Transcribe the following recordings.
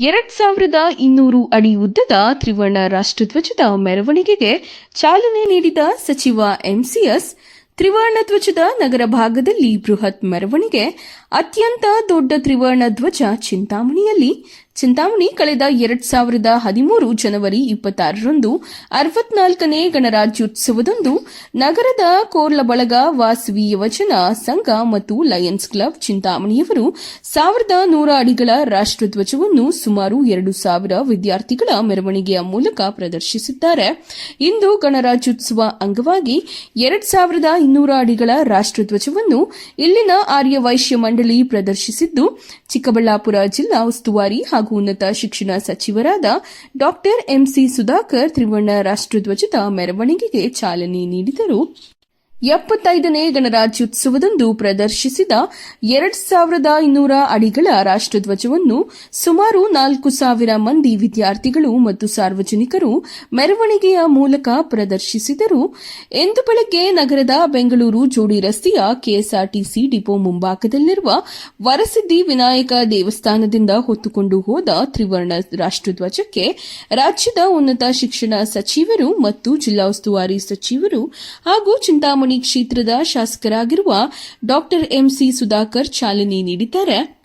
ಎರಡ್ ಸಾವಿರದ ಇನ್ನೂರು ಅಡಿ ಉದ್ದದ ತ್ರಿವರ್ಣ ರಾಷ್ಟ್ರಧ್ವಜದ ಮೆರವಣಿಗೆಗೆ ಚಾಲನೆ ನೀಡಿದ ಸಚಿವ ಎಂಸಿಎಸ್ ತ್ರಿವರ್ಣ ಧ್ವಜದ ನಗರ ಭಾಗದಲ್ಲಿ ಬೃಹತ್ ಮೆರವಣಿಗೆ, ಅತ್ಯಂತ ದೊಡ್ಡ ತ್ರಿವರ್ಣ ಧ್ವಜ ಚಿಂತಾಮಣಿಯಲ್ಲಿ ಚಿಂತಾಮಣಿ ಕಳೆದ ಎರಡ್ ಸಾವಿರದ ಹದಿಮೂರು ಜನವರಿ ಇಪ್ಪತ್ತಾರರಂದು ಅರವತ್ನಾಲ್ಕನೇ ಗಣರಾಜ್ಯೋತ್ಸವದಂದು ನಗರದ ಕೋರ್ಲ ಬಳಗ ವಾಸವಿ ಯುವಜನ ಸಂಘ ಮತ್ತು ಲಯನ್ಸ್ ಕ್ಲಬ್ ಚಿಂತಾಮಣಿಯವರು ಸಾವಿರದ ನೂರ ಅಡಿಗಳ ರಾಷ್ಟ್ರಧ್ವಜವನ್ನು ಸುಮಾರು ಎರಡು ಸಾವಿರ ವಿದ್ಯಾರ್ಥಿಗಳ ಮೆರವಣಿಗೆಯ ಮೂಲಕ ಪ್ರದರ್ಶಿಸಿದ್ದಾರೆ. ಇಂದು ಗಣರಾಜ್ಯೋತ್ಸವ ಅಂಗವಾಗಿ ಎರಡ್ ಸಾವಿರದ ಇನ್ನೂರ ಅಡಿಗಳ ರಾಷ್ಟ್ರಧ್ವಜವನ್ನು ಇಲ್ಲಿನ ಆರ್ಯ ವೈಶ್ಯ ಮಂಡಳಿ ಪ್ರದರ್ಶಿಸಿದ್ದು ಚಿಕ್ಕಬಳ್ಳಾಪುರ ಜಿಲ್ಲಾ ಉಸ್ತುವಾರಿ ಹಾಗೂ ಉನ್ನತ ಶಿಕ್ಷಣ ಸಚಿವರಾದ ಡಾಕ್ಟರ್ ಎಂಸಿ ಸುಧಾಕರ್ ತ್ರಿವರ್ಣ ರಾಷ್ಟ್ರಧ್ವಜದ ಮೆರವಣಿಗೆಗೆ ಚಾಲನೆ ನೀಡಿದರು. ಎಪ್ಪತ್ತೈದನೇ ಗಣರಾಜ್ಯೋತ್ಸವದಂದು ಪ್ರದರ್ಶಿಸಿದ ಎರಡ್ ಸಾವಿರದ ಇನ್ನೂರ ಅಡಿಗಳ ರಾಷ್ಟ್ರಧ್ವಜವನ್ನು ಸುಮಾರು ನಾಲ್ಕು ಸಾವಿರ ಮಂದಿ ವಿದ್ಯಾರ್ಥಿಗಳು ಮತ್ತು ಸಾರ್ವಜನಿಕರು ಮೆರವಣಿಗೆಯ ಮೂಲಕ ಪ್ರದರ್ಶಿಸಿದರು. ಇಂದು ಬೆಳಗ್ಗೆ ನಗರದ ಬೆಂಗಳೂರು ಜೋಡಿ ರಸ್ತೆಯ ಕೆಎಸ್ಆರ್ಟಿಸಿ ಡಿಪೋ ಮುಂಭಾಗದಲ್ಲಿರುವ ವರಸಿದ್ದಿ ವಿನಾಯಕ ದೇವಸ್ಥಾನದಿಂದ ಹೊತ್ತುಕೊಂಡು ಹೋದ ತ್ರಿವರ್ಣ ರಾಷ್ಟ್ರಧ್ವಜಕ್ಕೆ ರಾಜ್ಯದ ಉನ್ನತ ಶಿಕ್ಷಣ ಸಚಿವರು ಮತ್ತು ಜಿಲ್ಲಾ ಉಸ್ತುವಾರಿ ಸಚಿವರು ಹಾಗೂ ಚಿಂತಾಮಣಿ ಕ್ಷೇತ್ರದ ಶಾಸಕರಾಗಿರುವ ಡಾಕ್ಟರ್ ಎಂಸಿ ಸುಧಾಕರ್ ಚಾಲನೆ ನೀಡಿದ್ದಾರೆ.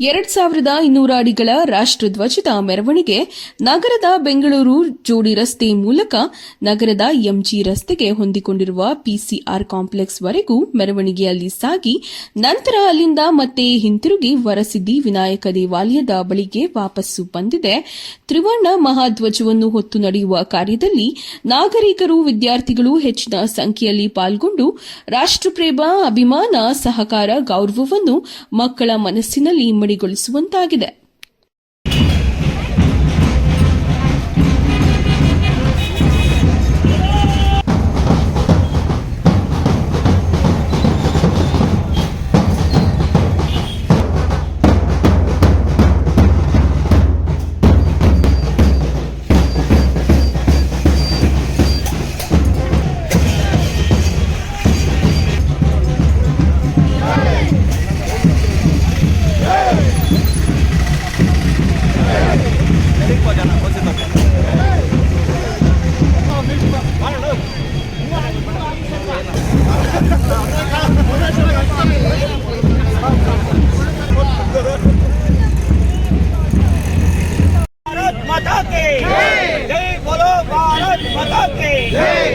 ಎರಡ್ ಸಾವಿರದ ಇನ್ನೂರ ಅಡಿಗಳ ರಾಷ್ಟ್ರಧ್ವಜದ ಮೆರವಣಿಗೆ ನಗರದ ಬೆಂಗಳೂರು ಜೋಡಿ ರಸ್ತೆ ಮೂಲಕ ನಗರದ ಎಂಜಿ ರಸ್ತೆಗೆ ಹೊಂದಿಕೊಂಡಿರುವ ಪಿಸಿಆರ್ ಕಾಂಪ್ಲೆಕ್ಸ್ ವರೆಗೂ ಮೆರವಣಿಗೆಯಲ್ಲಿ ಸಾಗಿ ನಂತರ ಅಲ್ಲಿಂದ ಮತ್ತೆ ಹಿಂತಿರುಗಿ ವರಸಿದ್ದಿ ವಿನಾಯಕ ದೇವಾಲಯದ ಬಳಿಗೆ ವಾಪಸ್ಸು ಬಂದಿದೆ. ತ್ರಿವರ್ಣ ಮಹಾಧ್ವಜವನ್ನು ಹೊತ್ತು ನಡೆಯುವ ಕಾರ್ಯದಲ್ಲಿ ನಾಗರಿಕರು, ವಿದ್ಯಾರ್ಥಿಗಳು ಹೆಚ್ಚಿನ ಸಂಖ್ಯೆಯಲ್ಲಿ ಪಾಲ್ಗೊಂಡು ರಾಷ್ಟ್ರಪ್ರೇಮ, ಅಭಿಮಾನ, ಸಹಕಾರ, ಗೌರವವನ್ನು ಮಕ್ಕಳ ಮನಸ್ಸಿನಲ್ಲಿ ಇಮ್ಮಡಿಗೊಳಿಸುವಂತಾಗಿದೆ भारत माता के जय बोलो भारत माता के बोलो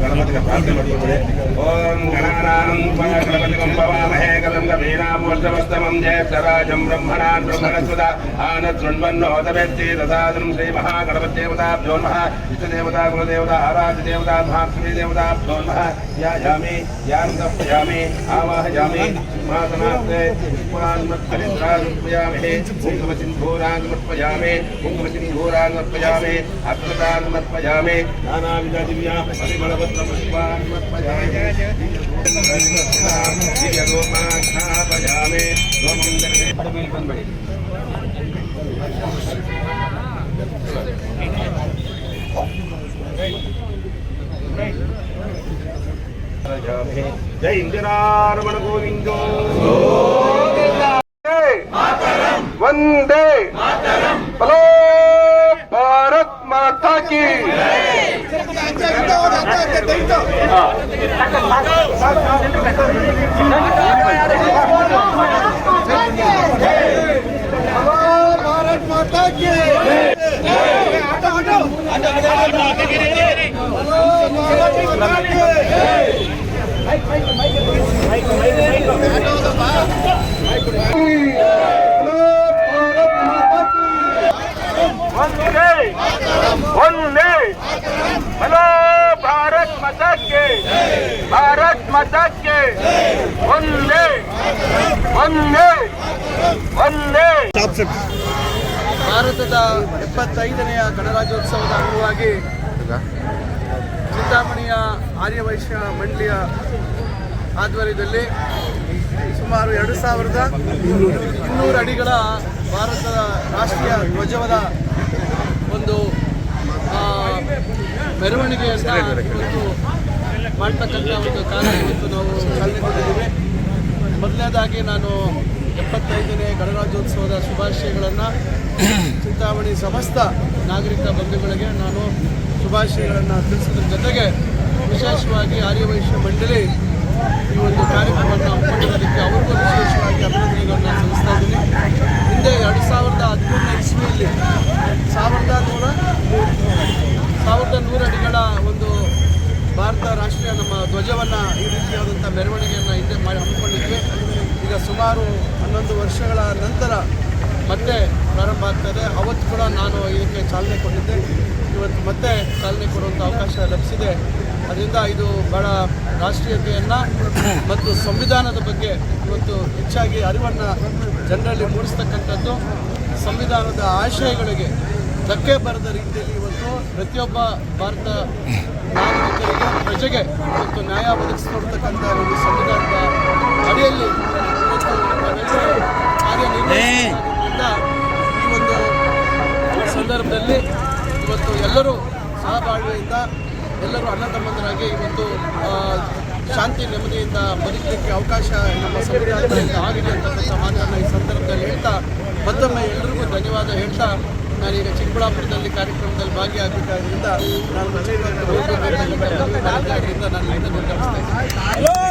ಗಣಪತಿಯ ಪ್ರಾರ್ಥನೆ ಮಾಡ್ತಿದ್ದಾರೆ ओम गणानानुपलकल्पकं पवामहे कलङ्कवीणापूर्जवस्तमं जयक्षराजं ब्रह्मणान् ब्रह्मणस्वत आनशृण्वन्नोदवेत्ति ददादृं श्रीमहागणपतिदेवताभ्यो नमः इष्टदेवता, कुलदेवता, आराध्यदेवता महाक्ष्मीदेवताभ्यो नमः यायामि यानन्दयामि आवाहयामि सिंहासनास्ते पुरान्मत्फलिन्द्रानुर्पयामहे कुङ्कुमसिन्धूरानुमर्पयामि कुङ्कुमसिन्धूरानुमर्पयामि अक्षतानुमर्पयामि नानाविधदिव्या परिमलपत्रपुष्पानुमर्पयामि జై ఇందిరారమణ గోవిందో వందే भारत माता के हटो हटो ಮತಕ್ಕೆ. ಒಂದೇ. ಒಂದೇ. ಒಂದೇ. ಭಾರತದ ಎಪ್ಪತ್ತೈದನೆಯ ಗಣರಾಜ್ಯೋತ್ಸವದ ಅಂಗವಾಗಿ ಚಿಂತಾಮಣಿಯ ಆರ್ಯವೈಶ್ಯ ಮಂಡಳಿಯ ಆಧ್ವರ್ಯದಲ್ಲಿ ಸುಮಾರು ಎರಡು ಸಾವಿರದ ಇನ್ನೂರು ಅಡಿಗಳ ಭಾರತದ ರಾಷ್ಟ್ರೀಯ ಧ್ವಜವದ ಒಂದು ಮೆರವಣಿಗೆಯನ್ನು ಮಾಡ್ತಕ್ಕಂಥ ಒಂದು ಕಾರಣ ನಾವು ಚಾಲನೆ ಕೊಟ್ಟಿದ್ದೀವಿ. ಮೊದಲನೇದಾಗಿ ನಾನು ಎಪ್ಪತ್ತೈದನೇ ಗಣರಾಜ್ಯೋತ್ಸವದ ಶುಭಾಶಯಗಳನ್ನು ಚಿಂತಾಮಣಿ ಸಮಸ್ತ ನಾಗರಿಕ ಬಂಧುಗಳಿಗೆ ನಾನು ಶುಭಾಶಯಗಳನ್ನು ತಿಳಿಸಿದ್ರ ಜೊತೆಗೆ ವಿಶೇಷವಾಗಿ ಆರ್ಯವೈಶ್ಯ ಮಂಡಳಿ ಈ ಒಂದು ಕಾರ್ಯಕ್ರಮವನ್ನು ಹಮ್ಮಿಕೊಂಡಿರೋದಕ್ಕೆ ಅವ್ರಿಗೂ ವಿಶೇಷವಾಗಿ ಅಭಿನಂದನೆಗಳನ್ನು ಸಲ್ಲಿಸ್ತಾ ಇದ್ದೀನಿ. ಹಿಂದೆ ಎರಡು ಸಾವಿರದ ಹದಿಮೂರನೇ ಇಸ್ವಿಯಲ್ಲಿ ಸಾವಿರದ ನೂರ ಸಾವಿರದ ನೂರು ಅಡಿಗಳ ಒಂದು ಭಾರತ ರಾಷ್ಟ್ರೀಯ ನಮ್ಮ ಧ್ವಜವನ್ನು ಈ ರೀತಿಯಾದಂಥ ಮೆರವಣಿಗೆಯನ್ನು ಹಿಂದೆ ಮಾಡಿ ಹಮ್ಮಿಕೊಂಡಿದ್ವಿ ಈಗ ಸುಮಾರು ಹನ್ನೊಂದು ವರ್ಷಗಳ ನಂತರ ಮತ್ತೆ ಪ್ರಾರಂಭ ಆಗ್ತದೆ. ಅವತ್ತು ಕೂಡ ನಾನು ಇದಕ್ಕೆ ಚಾಲನೆ ಕೊಟ್ಟಿದ್ದೆ. ಇವತ್ತು ಮತ್ತೆ ಚಾಲನೆ ಕೊಡುವಂಥ ಅವಕಾಶ ಲಭಿಸಿದೆ. ಅದರಿಂದ ಇದು ಬಹಳ ರಾಷ್ಟ್ರೀಯತೆಯನ್ನು ಮತ್ತು ಸಂವಿಧಾನದ ಬಗ್ಗೆ ಇವತ್ತು ಹೆಚ್ಚಾಗಿ ಅರಿವನ್ನು ಜನರಲ್ಲಿ ಮೂಡಿಸ್ತಕ್ಕಂಥದ್ದು. ಸಂವಿಧಾನದ ಆಶಯಗಳಿಗೆ ಧಕ್ಕೆ ಬರದ ರೀತಿಯಲ್ಲಿ ಇವತ್ತು ಪ್ರತಿಯೊಬ್ಬ ಭಾರತ ನಾಗರಿಕರಿಗೆ ಪ್ರಜೆಗೆ ಇವತ್ತು ನ್ಯಾಯ ಒದಗಿಸಿಕೊಡ್ತಕ್ಕಂಥ ಒಂದು ಸಂವಿಧಾನದ ಅಡಿಯಲ್ಲಿ ಸಂದರ್ಭದಲ್ಲಿ ಇವತ್ತು ಎಲ್ಲರೂ ಸಹಬಾಳ್ವೆಯಿಂದ ಎಲ್ಲರೂ ಅಣ್ಣ ತಮ್ಮಂದರಾಗಿ ಇವತ್ತು ಶಾಂತಿ ನೆಮ್ಮದಿಯಿಂದ ಬದುಕಲಿಕ್ಕೆ ಅವಕಾಶ ನಮ್ಮ ಸಂವಿಧಾನದಿಂದ ಆಗಿದೆ ಅಂತಕ್ಕಂಥ ಮಾತನ್ನು ಈ ಸಂದರ್ಭದಲ್ಲಿ ಹೇಳ್ತಾ ಮತ್ತೊಮ್ಮೆ ಎಲ್ಲರಿಗೂ ಧನ್ಯವಾದ ಹೇಳ್ತಾ ನಾನೀಗ ಚಿಕ್ಕಬಳ್ಳಾಪುರದಲ್ಲಿ ಕಾರ್ಯಕ್ರಮದಲ್ಲಿ ಭಾಗಿಯಾಗಿದ್ದರಿಂದ ನಾನು ಹೋಗಬೇಕಾಗಿದ್ದರಿಂದ ನಾನು ಇದನ್ನು ಗಮನಿಸ್ತಾ